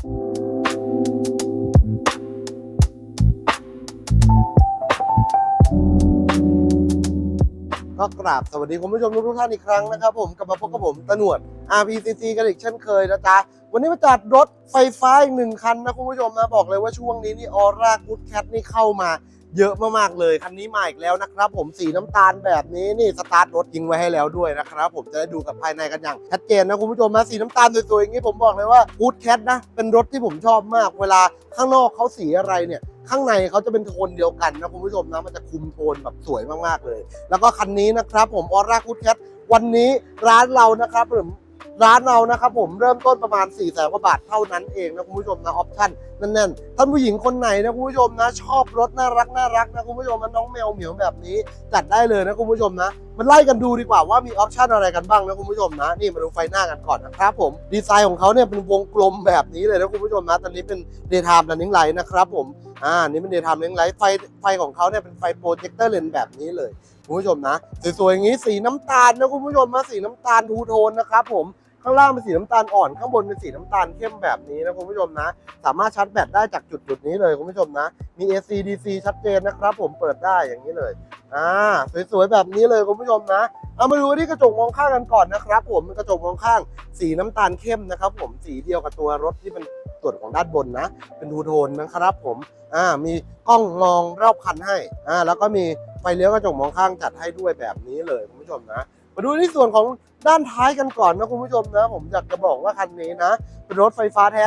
ก็กราบสวัสดีคุณผู้ชมทุกท่านอีกครั้งนะครับผมกลับมาพบกับผมตะหนวด RPCC กันอีกเช่นเคยนะจ๊ะ วันนี้มาจัดรถไฟฟ้าอีกหนึ่งคันนะคุณผู้ชมนะบอกเลยว่าช่วงนี้นี่ออร่ากูดแคทนี่เข้ามา เยอะมากๆเลยคันนี้มาอีกแล้วนะครับ ผมสีน้ำตาลแบบนี้นี่สตาร์ทรถยิงไว้ให้แล้วด้วยนะครับ ผมจะได้ดูกับภายในกันอย่างชัดเจนนะคุณผู้ชมนะสีน้ำตาลสวยๆอย่างนี้ผมบอกเลยว่ากูดแคทนะเป็นรถที่ผมชอบมาก เวลาข้างนอกเขาสีอะไรเนี่ยข้างในเขาจะเป็นโทนเดียวกันนะคุณผู้ชมนะมันจะคุมโทนแบบสวยมากๆเลย แล้วก็คันนี้นะครับผมออร่ากูดแคทวันนี้ร้านเรานะครับผม ร้านเรานะครับผมเริ่มต้นประมาณ4ี่แสนกว่าบาทเท่านั้นเองนะคุณผู้ชมนะออปชั่นแน่นๆท่านผู้หญิงคนไหนนะคุณผู้ชมนะ ชอบรถน่ารักน่ารักนะคุณผู้ชมนะน้องแมวเหมียวแบบนี้จัดได้เลยนะคุณผู้ชมนะมันไล่กันดูดีกว่าว่ามีออปชั่นอะไรกันบ้างนะคุณผู้ชมนะ นี่มาดูไฟหน้ากันก่อนนะครับผมดีไซน์ของเขาเนี่ยเป็นวงกลมแบบนี้เลยนะคุณผู้ชมนะตอนนี้เป็นเดย์ไทม์ running light นะครับผมอ่านี่เป็นเดย์ไทม์ running light ไฟไฟของเขาเนี่ยเป็นไฟโปรเจคเตอร์เลนแบบนี้เลยคุณผู้ชมนะสวยๆอย่างนี้สีน้ำตาลนะคุณผู้ชมนะสีน้ำตาลทูโทนนะครับผม ข้างล่างเป็นสีน้ำตาลอ่อน ข้างบนเป็นสีน้ำตาลเข้มแบบนี้นะคุณผู้ชมนะ สามารถชาร์จแบตได้จากจุดจุดนี้เลยคุณผู้ชมนะ มี AC DC ชัดเจนนะครับ ผมเปิดได้อย่างนี้เลยอ่าสวยๆแบบนี้เลยคุณผู้ชมนะเอามาดูที่กระจกมองข้างกันก่อนนะครับผมกระจกมองข้าง สีน้ำตาลเข้มนะครับผมสีเดียวกับตัวรถที่เป็นส่วนของด้านบนนะ เป็นทูโทนนะครับผมอ่ามีกล้องมองรอบคันให้อ่าแล้วก็มีไฟเลี้ยวกระจกมองข้างจัดให้ด้วยแบบนี้เลยคุณผู้ชมนะ มาดูที่ส่วนของด้านท้ายกันก่อนนะคุณผู้ชมนะผมอยากจะบอกว่าคันนี้นะเป็นรถไฟฟ้าแท้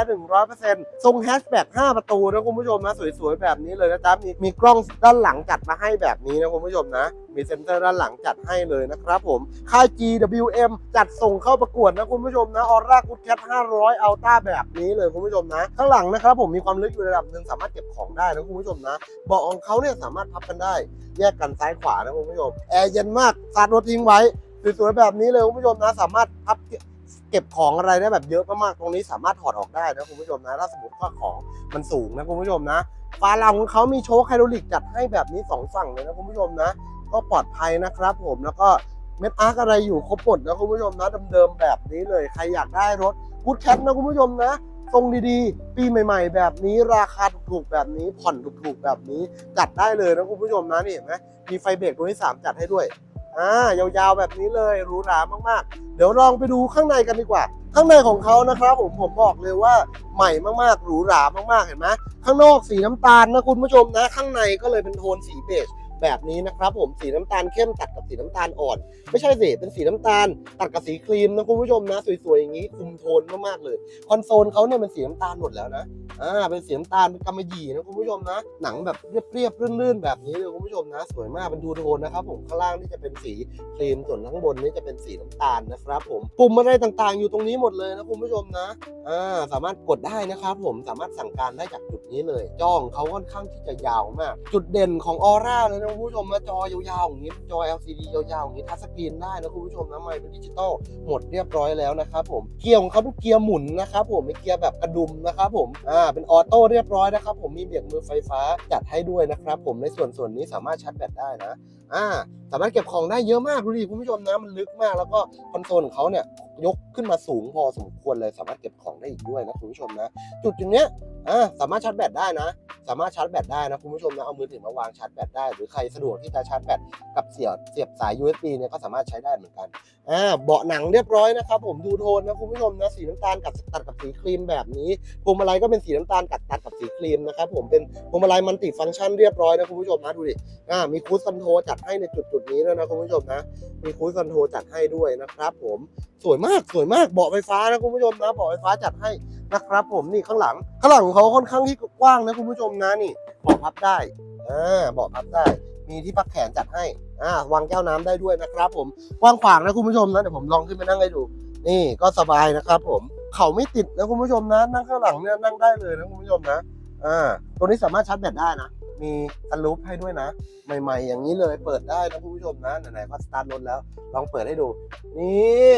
100%ทรงแฮชแบ็ก5ประตูนะคุณผู้ชมนะสวยๆ แบบนี้เลยนะจ๊ะมีมีกล้องด้านหลังจัดมาให้แบบนี้นะคุณผู้ชมนะ มีเซ็นเตอร์ด้านหลังจัดให้เลยนะครับผมค่าย GWM จัดส่งเข้าประกวดนะคุณผู้ชมนะออร่ากุดแคท500อัลต้าแบบนี้เลยคุณผู้ชมนะ ข้างหลังนะครับผมมีความลึกอยู่ระดับหนึ่งสามารถเก็บของได้นะคุณผู้ชมนะเบาะของเขาเนี่ยสามารถพับกันได้ แยกกันซ้ายขวานะคุณผู้ชมแอร์เย็นมากสาร์ทรถทิ้งไว้สวยๆแบบนี้เลยคุณผู้ชมผู้ชมนะสามารถพับเก็บของอะไรได้แบบเยอะมากๆตรงนี้สามารถถอดออกได้นะคุณผู้ชมนะถ้าสมมติว่าของมันสูงนะคุณผู้ชมนะฝาลังของเขามีโชคไฮดรอลิกจัดให้แบบนี้สองฝั่งเลยนะคุณผู้ชมนะ ก็ปลอดภัยนะครับผมแล้วก็เม็ดอาร์กอะไรอยู่ครบหมดนะคุณผู้ชมนะเดิมๆแบบนี้เลยใครอยากได้รถกูดแคทนะคุณผู้ชมนะทรงดีๆ ปีใหม่ ๆ แบบนี้ราคาถูกๆแบบนี้ผ่อนถูกๆแบบนี้จัดได้เลยนะคุณผู้ชมนะนี่เห็นไหมมีไฟเบรกตัวที่สามจัดให้ด้วย อ่ายาวๆแบบนี้เลยหรูหรามากๆ เดี๋ยวลองไปดูข้างในกันดีกว่า ข้างในของเขานะครับผมผมบอกเลยว่าใหม่มากๆหรูหรามากๆเห็นไหมข้างนอกสีน้ำตาลนะคุณผู้ชมนะ ข้างในก็เลยเป็นโทนสีเบจ แบบนี้นะครับผมสีน้ำตาลเข้มตัดกับสีน้ำตาลอ่อน ไม่ใช่สิเป็นสีน้ำตาล ตัดกับสีครีมนะคุณผู้ชมนะ สวยๆอย่างนี้คุมโทนมากๆเลยคอนโซลเขาเนี่ยเป็นสีน้ำตาลหมดแล้วนะอ่าเป็นสีน้ำตาลเป็นกำมะหยี่นะคุณผู้ชมนะ หนังแบบเรียบๆลื่นๆแบบนี้เลยคุณผู้ชมนะ สวยมากเป็นทูโทนนะครับผมข้างล่างนี่จะเป็นสีครีมส่วนข้างบนนี่จะเป็นสีน้ำตาลนะครับผมปุ่มอะไรต่างๆ อยู่ตรงนี้หมดเลยนะคุณผู้ชมนะอ่าสามารถกดได้นะครับผมสามารถสั่งการได้จากจุดนี้เลยจอของเขาค่อนข้างที่จะยาวมาก จุดเด่นของออร่าเลยนะคุณผู้ชมนะจอยาวๆอย่างนี้จอ LCD ยาวๆอย่างนี้ทัชสกรีนได้นะคุณผู้ชมนะไม่เป็นดิจิตอลหมดเรียบร้อยแล้วนะครับผมเกียร์ของเขาเป็นเกียร์หมุนนะครับผมเป็นเกียร์แบบกระดุมนะครับผมอ่าเป็นออโต้เรียบร้อยนะครับผมมีเบรกมือไฟฟ้าจัดให้ด้วยนะครับผมในส่วนส่วนนี้สามารถชาร์จแบตได้นะอ่าสามารถเก็บของได้เยอะมากดูดิคุณผู้ชมนะมันลึกมากแล้วก็คอนโซลของเขาเนี่ยยกขึ้นมาสูงพอสมควรเลยสามารถเก็บของได้อีกด้วยนะคุณผู้ชมนะ จุดอย่างเนี้ยอ่าสามารถชาร์จแบตได้นะ สามารถชาร์จแบตได้นะคุณผู้ชมนะเอามือถือมาวางชาร์จแบตได้ หรือใครสะดวกที่จะชาร์จแบตกับเสียบเสียบสาย USB เนี่ยก็สามารถใช้ได้เหมือนกันอ่าเบาะหนังเรียบร้อยนะครับผมดูโทนนะคุณผู้ชมนะสีน้ำตาลกับตัดกับสีครีมแบบนี้พวงมาลัยก็เป็นสีน้ำตาลกัดตัดกับสีครีมนะครับผมเป็นพวงมาลัยมันติฟังก์ชันเรียบร้อยนะคุณผู้ชมนะดูดิอ่ามีคูสคอนโทรจัดให้ในจุดจุดนี้ด้วยนะคุณผู้ชมนะมีคูสคอนโทรจัดให้ด้วยนะครับผมสวยมากสวยมากเบาะไฟฟ้านะคุณผู้ชมนะเบาะไฟฟ้าจัดให้นะครับผมนี่ข้างหลังข้างหลังของเขาค่อนข้างที่กว้างนะคุณผู้ชมนะนี่เบาะพับได้อ่าเบาะพับได้ มีที่พักแขนจัดให้อ่าวางแก้วน้ำได้ด้วยนะครับ ผมกว้างขวางนะคุณผู้ชมนะเดี๋ยวผมลองขึ้นไปนั่งให้ดู นี่ก็สบายนะครับ ผมเขาไม่ติดนะคุณผู้ชมนะ นั่งข้างหลังเนี่ยนั่งได้เลยนะคุณผู้ชมนะอ่าตัวนี้สามารถชาร์จแบตได้นะมีสลูปให้ด้วยนะ ใหม่ๆ อย่างนี้เลยเปิดได้นะคุณผู้ชมนะไหนๆก็สตาร์ทรถแล้ว ลองเปิดให้ดู นี่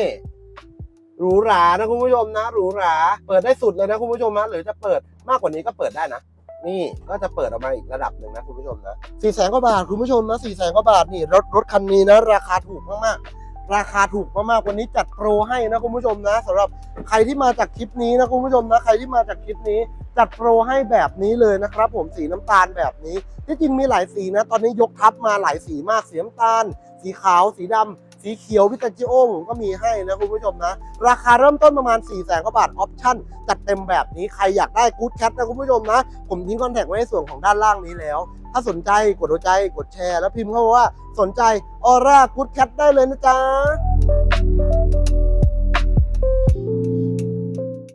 หรูหรานะคุณผู้ชมนะ หรูหรา เปิดได้สุดเลยนะคุณผู้ชมนะหรือจะเปิดมากกว่านี้ก็เปิดได้นะ นี่ก็จะเปิดออกมาอีกระดับหนึ่งนะคุณผู้ชมนะสี่แสนกว่าบาทคุณผู้ชมนะสี่แสนกว่าบาทนี่รถรถคันนี้นะราคาถูกมากๆราคาถูกมากๆวันนี้จัดโปรให้นะคุณผู้ชมนะสำหรับใครที่มาจากคลิปนี้นะคุณผู้ชมนะใครที่มาจากคลิปนี้จัดโปรให้แบบนี้เลยนะครับ ผมสีน้ำตาลแบบนี้ที่จริงมีหลายสีนะ ตอนนี้ยกทับมาหลายสีมากสีน้ำตาล สีขาวสีดำ สีเขียววิตาจิโองก็มีให้นะคุณผู้ชมนะ ราคาเริ่มต้นประมาณ4ี่แสนกว่าบาทออปชั่นจัดเต็มแบบนี้ใครอยากได้กู๊ดแคทนะคุณผู้ชมนะ ผมทิ้งคอนแทคไว้ในส่วนของด้านล่างนี้แล้ว ถ้าสนใจกดหัวใจกดแชร์ แล้วพิมพ์เข้ามาว่าสนใจออร่ากู๊ดแคทได้เลยนะจ๊ะ